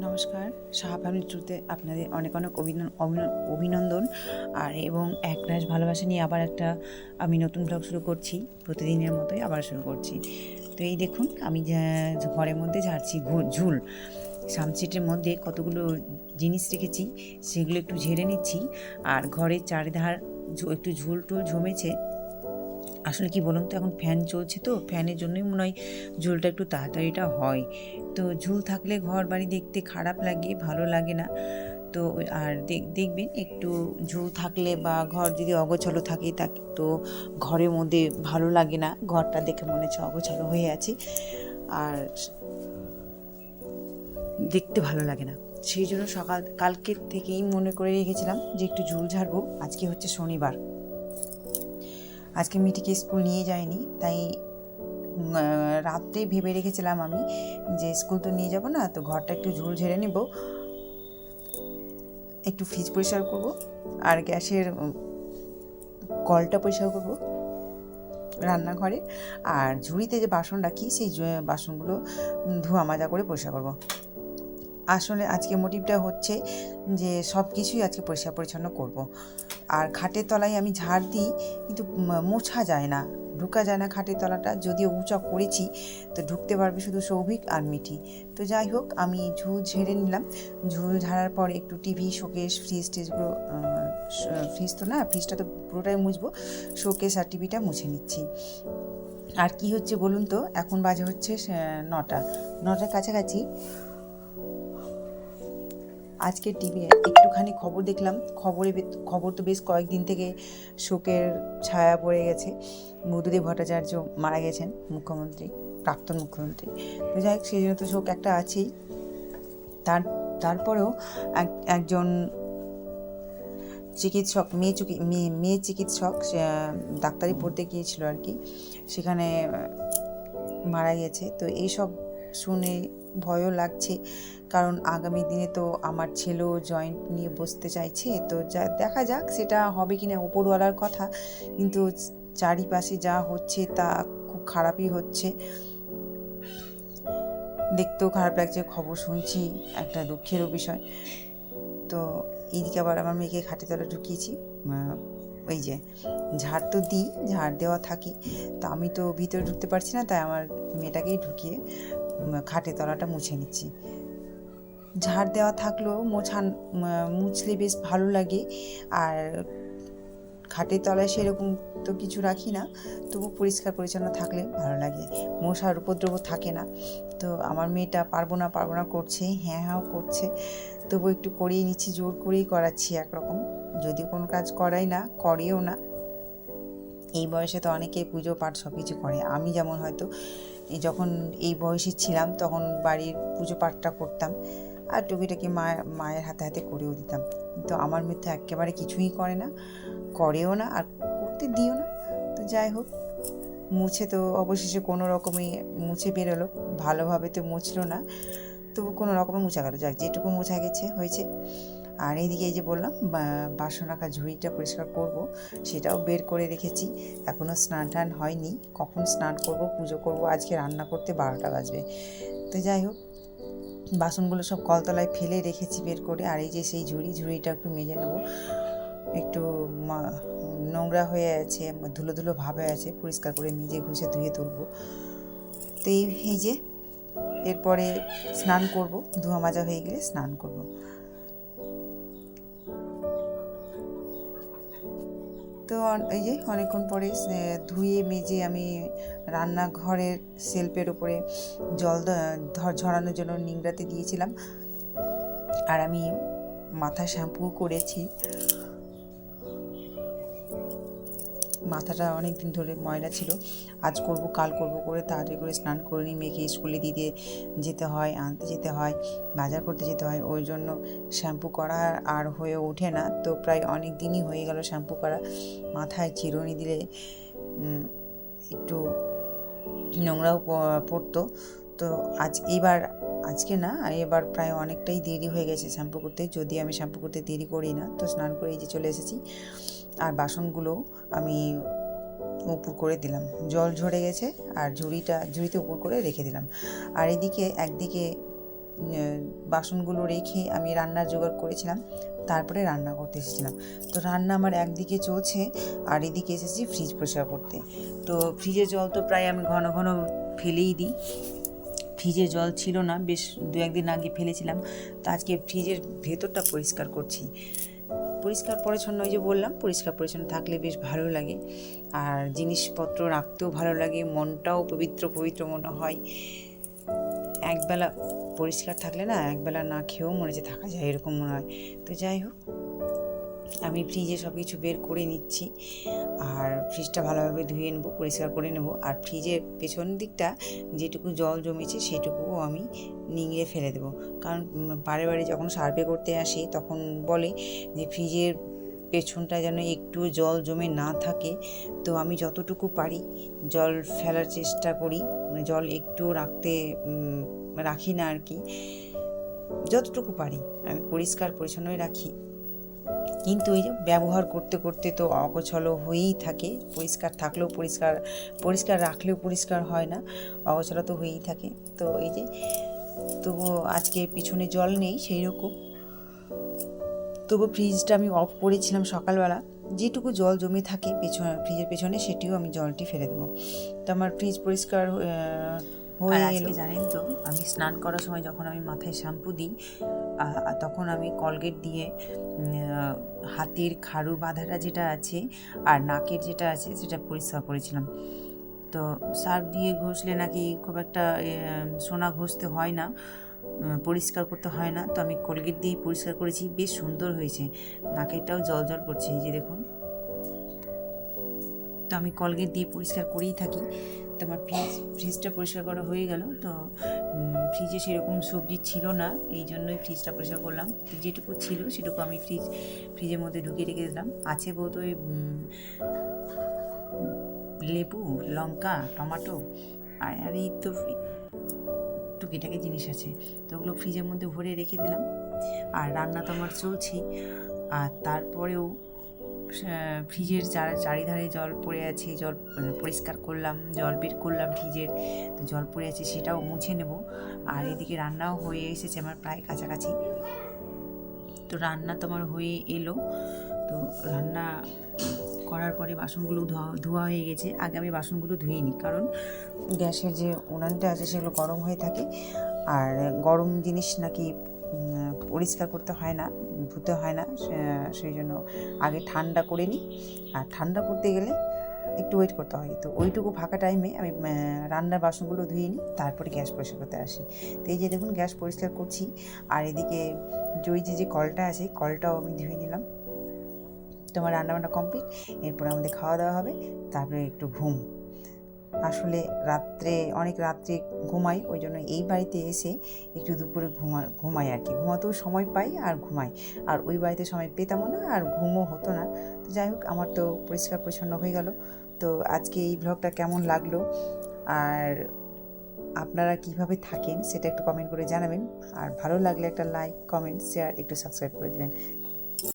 নমস্কার। সাহা ফ্যামিলি ট্রুতে আপনাদের অনেক অনেক অভিনন- অভিন- অভিনন্দন। আর এবং এক রাশ ভালোবাসা নিয়ে আবার একটা আমি নতুন ব্লগ শুরু করছি, প্রতিদিনের মতোই আবার শুরু করছি। তো এই দেখুন, আমি ঘরের মধ্যে ঝাড়ছি ঝুল। সামসিটের মধ্যে কতগুলো জিনিস রেখেছি, সেগুলো একটু ঝেড়ে নিচ্ছি। আর ঘরের চারিধার একটু ঝুল টুল জমেছে আসলে কি বলুন তো, এখন ফ্যান চলছে তো ফ্যানের জন্যই মনে হয় ঝুলটা একটু তাড়াতাড়িটা হয়। তো ঝুল থাকলে ঘর বাড়ি দেখতে খারাপ লাগে, ভালো লাগে না। তো আর দেখ- দেখবেন একটু ঝুল থাকলে বা ঘর যদি অগোছালো থাকে, তাকে, তো ঘরের মধ্যে ভালো লাগে না। ঘরটা দেখে মনে হচ্ছে অগোছালো হয়ে আছে। আর দেখতে ভালো লাগে না। সেই জন্য সকাল, কালকের থেকেই মনে করে রেখেছিলাম যে একটু ঝুল ঝাড়বো। আজকে হচ্ছে শনিবার। আজকে মিটিকে স্কুল নিয়ে যায়নি, তাই রাত্রে ভেবে রেখেছিলাম আমি যে স্কুল তো নিয়ে যাব না, তো ঘরটা একটু ঝুল ঝেড়ে নেব। একটু ফ্রিজ পরিষ্কার করব আর গ্যাসের কলটা পরিষ্কার করব রান্নাঘরে। আর ঝুড়িতে যে বাসন রাখি, সেই বাসনগুলো ধোয়া মাজা করে পরিষ্কার করব। আসলে আজকে মোটিভটা হচ্ছে যে সব কিছুই আজকে পরিষ্কার পরিচ্ছন্ন করব। আর খাটের তলায় আমি ঝাড় দিই, কিন্তু মোছা যায় না, ঢুকা যায় না খাটের তলাটা। যদিও উঁচা করেছি, তো ঢুকতে পারবে শুধু সৌভিক আর মিঠি। তো যাই হোক, আমি ঝুল ঝেড়ে নিলাম। ঝুল ঝাড়ার পর একটু টিভি শোকেস ফ্রিজ টিজগুলো ফ্রিজ তো না ফ্রিজটা তো পুরোটাই মুছবো। শোকেস আর টিভিটা মুছে নিচ্ছি। আর কি হচ্ছে বলুন তো, এখন বাজে হচ্ছে নটা। নটার কাছাকাছি আজকে টিভি একটুখানি খবর দেখলাম। খবরে খবর তো বেশ কয়েকদিন থেকে শোকের ছায়া পড়ে গেছে। মধুদেব ভট্টাচার্য মারা গেছেন মুখ্যমন্ত্রী, প্রাক্তন মুখ্যমন্ত্রী। তো যাই হোক, সেই জন্য তো শোক একটা আছেই। তার তারপরেও এক একজন চিকিৎসক, মেয়ে চিকি- মেয়ে চিকিৎসক ডাক্তারি পড়তে গিয়েছিল আর কি। সেখানে মারা গেছে। তো এইসব শুনে ভয়ও লাগছে। কারণ আগামী দিনে তো আমার ছেলেও জয়েন্ট নিয়ে বসতে চাইছে। তো যা, দেখা যাক সেটা হবে কি না ওপরওয়ালার কথা। কিন্তু চারিপাশে যা হচ্ছে তা খুব খারাপই হচ্ছে। দেখতেও খারাপ লাগছে, খবর শুনছি, একটা দুঃখেরও বিষয়। তো এইদিকে আবার আমার মেয়েকে খাটে তলা ঢুকিয়েছি। ওই যে, ঝাড় তো দিই, ঝাড় দেওয়া থাকে। তো আমি তো ভিতরে ঢুকতে পারছি না, তাই আমার মেয়েটাকেই ঢুকিয়ে খাটে তলাটা মুছে নিচ্ছি। ঝাড় দেওয়া থাকলেও মোছান মুছলে বেশ ভালো লাগে। আর খাটের তলায় সেরকম তো কিছু রাখি না, তবু পরিষ্কার পরিচ্ছন্ন থাকলে ভালো লাগে। মশার উপদ্রব থাকে না। তো আমার মেয়েটা পারব না পারব না করছে হ্যাঁ হ্যাঁও করছে। তবু একটু করিয়ে নিচ্ছি, জোর করেই করাচ্ছি একরকম। যদি কোনো কাজ করাই না, করেও না। এই বয়সে তো অনেকে পুজো পাঠ সব কিছু করে। আমি যেমন হয়তো যখন এই বয়সে ছিলাম তখন বাড়ির পুজো পাঠটা করতাম আর টুকিটাকি মায়ের মায়ের হাতে হাতে করেও দিতাম। কিন্তু আমার মেয়ে তো একেবারে কিছুই করে না, করেও না আর করতে দিও না। তো যাই হোক, মুছে তো অবশেষে কোনো রকমে মুছে বেরোলো, ভালোভাবে তো মুছলো না। তবু কোনো রকমে মুছা গেল। যাক, যেটুকু মোছা গেছে, হয়েছে। আর এইদিকে এই যে বললাম বাসন রাখা ঝুড়িটা পরিষ্কার করব, সেটাও বের করে রেখেছি। এখনও স্নান টান হয়নি। কখন স্নান করব, পুজো করব, আজকে রান্না করতে বারোটা বাজবে। তো যাই হোক, বাসনগুলো সব কলতলায় ফেলে রেখেছি বের করে, আর এই যে সেই ঝুড়ি, ঝুড়িটা একটু মেজে নেব। একটু নোংরা হয়ে আছে, ধুলো ধুলো ভাব আছে, পরিষ্কার করে মেজে ঘষে ধুয়ে তুলবো। তো এই এই যে, এরপরে স্নান করব, ধোয়া মাজা হয়ে গেলে স্নান করব। তো এই যে অনেকক্ষণ পরে ধুয়ে মেজে আমি রান্নাঘরের সেলফের উপরে জল ঝরানোর জন্য নিংড়াতে দিয়েছিলাম। আর আমি মাথা শ্যাম্পু করেছি। মাথাটা অনেক দিন ধরে ময়লা ছিল। আজ করব, কাল করব করে তাড়াতাড়ি করে স্নান করে নিই। মেয়েকে স্কুলে দিতে যেতে হয়, আনতে যেতে হয়, বাজার করতে যেতে হয়। ওই জন্য শ্যাম্পু করা আর হয়ে ওঠে না। তো প্রায় অনেক দিনই হয়ে গেল শ্যাম্পু করা। মাথায় চিরুনি দিলে একটু নোংরাও পড়তো। তো আজ এবার আজকে না, এবার প্রায় অনেকটাই দেরি হয়ে গেছে শ্যাম্পু করতে। যদি আমি শ্যাম্পু করতে দেরি করি না, তো স্নান করে যে চলে এসেছি। আর বাসনগুলো আমি উপর করে দিলাম। জল ঝরে গেছে, আর ঝুড়িটা, ঝুড়িতে উপর করে রেখে দিলাম। আর এদিকে, একদিকে বাসনগুলো রেখে আমি রান্নার জোগাড় করেছিলাম। তারপরে রান্না করতে এসেছিলাম। তো রান্না আমার একদিকে চলছে, আর এদিকে এসেছি ফ্রিজ পরিষ্কার করতে। তো ফ্রিজের জল তো প্রায় আমি ঘন ঘন ফেলেই দিই। ফ্রিজে জল ছিল না, বেশ দু একদিন আগে ফেলেছিলাম। তো আজকে ফ্রিজের ভেতরটা পরিষ্কার করছি। পরিষ্কার পরিচ্ছন্ন ওই যে বললাম, পরিষ্কার পরিচ্ছন্ন থাকলে বেশ ভালো লাগে। আর জিনিসপত্র রাখতেও ভালো লাগে, মনটাও পবিত্র পবিত্র মনে হয়। একবেলা পরিষ্কার থাকলে না, একবেলা না খেয়েও মনে হচ্ছে থাকা যায় এরকম মনে হয়। তো যাই হোক আমি ফ্রিজে সব কিছু বের করে নিচ্ছি। আর ফ্রিজটা ভালোভাবে ধুয়ে নেব, পরিষ্কার করে নেব। আর ফ্রিজের পেছন দিকটা যেটুকু জল জমেছে সেটুকুও আমি নিংড়ে ফেলে দেবো। কারণ বারে বারে যখন সার্ভে করতে আসি, তখন বলে যে ফ্রিজের পেছনটা যেন একটু জল জমে না থাকে। তো আমি যতটুকু পারি জল ফেলার চেষ্টা করি। মানে জল একটু রাখতে রাখি না আর কি। যতটুকু পারি। আমি পরিষ্কার পরিচ্ছন্নই রাখি। কিন্তু এই যে ব্যবহার করতে করতে তো অগোছলো হয়েই থাকে। পরিষ্কার থাকলেও পরিষ্কার পরিষ্কার রাখলেও পরিষ্কার হয় না, অগোছলো তো হয়েই থাকে। তো এই যে তবু আজকে পিছনে জল নেই সেই রকম। তবু ফ্রিজটা আমি অফ করেছিলাম সকালবেলা। যেটুকু জল জমে থাকে পেছনে, ফ্রিজের পেছনে, সেটিও আমি জলটি ফেলে দেবো। তো আমার ফ্রিজ পরিষ্কার আর আজকে জানেন তো আমি স্নান করার সময় যখন আমি মাথায় শ্যাম্পু দিই তখন আমি কলগেট দিয়ে হাতের খাড়ু বাঁধাটা যেটা আছে আর নাকের যেটা আছে সেটা পরিষ্কার করেছিলাম। তো সার্ফ দিয়ে ঘষলে নাকি খুব একটা সোনা ঘষতে হয় না পরিষ্কার করতে হয় না। তো আমি কলগেট দিয়েই পরিষ্কার করেছি বেশ সুন্দর হয়েছে। নাকেরটাও জল জল করছে এই যে দেখুন। তো আমি কলগেট দিয়ে পরিষ্কার করেই থাকি। তো আমার ফ্রিজ ফ্রিজটা পরিষ্কার করা হয়ে গেল। তো ফ্রিজে সেরকম সবজি ছিল না, এই জন্যই ফ্রিজটা পরিষ্কার করলাম। যেটুকু ছিল সেটুকু আমি ফ্রিজ ফ্রিজের মধ্যে ঢুকিয়ে রেখে দিলাম। আছে বোধ ওই লেবু, লঙ্কা, টমাটো, আর এই তো টুকিটাকি জিনিস আছে। তো ওগুলো ফ্রিজের মধ্যে ভরে রেখে দিলাম। আর রান্না তো আমার চলছেই। আর তারপরেও ফ্রিজের চার, চারিধারে জল পড়ে আছে, জল মানে পরিষ্কার করলাম, জল বের করলাম ফ্রিজের, তো জল পড়ে আছে সেটাও মুছে নেব। আর এদিকে রান্নাও হয়ে এসেছে আমার প্রায় কাছাকাছি। তো রান্না তো আমার হয়ে এলো। তো রান্না করার পরে বাসনগুলো ধোয়া ধোয়া হয়ে গেছে। আগে আমি বাসনগুলো ধুয়ে নিই কারণ গ্যাসের যে উনানটা আছে সেগুলো গরম হয়ে থাকে। আর গরম জিনিস নাকি পরিষ্কার করতে হয় না, ধুতে হয় না সেই জন্য আগে ঠান্ডা করে নিই। আর ঠান্ডা করতে গেলে একটু ওয়েট করতে হয়। তো ওইটুকু ফাঁকা টাইমে আমি রান্নার বাসনগুলো ধুয়ে নিই, তারপরে গ্যাস পরিষ্কার করতে আসি। তো এই যে দেখুন, গ্যাস পরিষ্কার করছি। আর এদিকে জই যে যে কলটা আছে, কলটাও আমি ধুয়ে নিলাম। তোমার রান্নাবান্না কমপ্লিট এরপর আমাদের খাওয়া দাওয়া হবে। তারপরে একটু ঘুম। আসলে রাত্রে, অনেক রাত্রে ঘুমাই ওই জন্য এই বাড়িতে এসে একটু দুপুরে ঘুমা, ঘুমাই আর কি ঘুমাতেও সময় পাই আর ঘুমাই। আর ওই বাড়িতে সময় পেতামও না আর ঘুমও হতো না। তো যাই হোক, আমার তো পরিষ্কার পরিচ্ছন্ন হয়ে গেল। তো আজকে এই ব্লগটা কেমন লাগল? আর আপনারা কীভাবে থাকেন সেটা একটু কমেন্ট করে জানাবেন। আর ভালো লাগলে একটা লাইক কমেন্ট শেয়ার একটু সাবস্ক্রাইব করে দেবেন।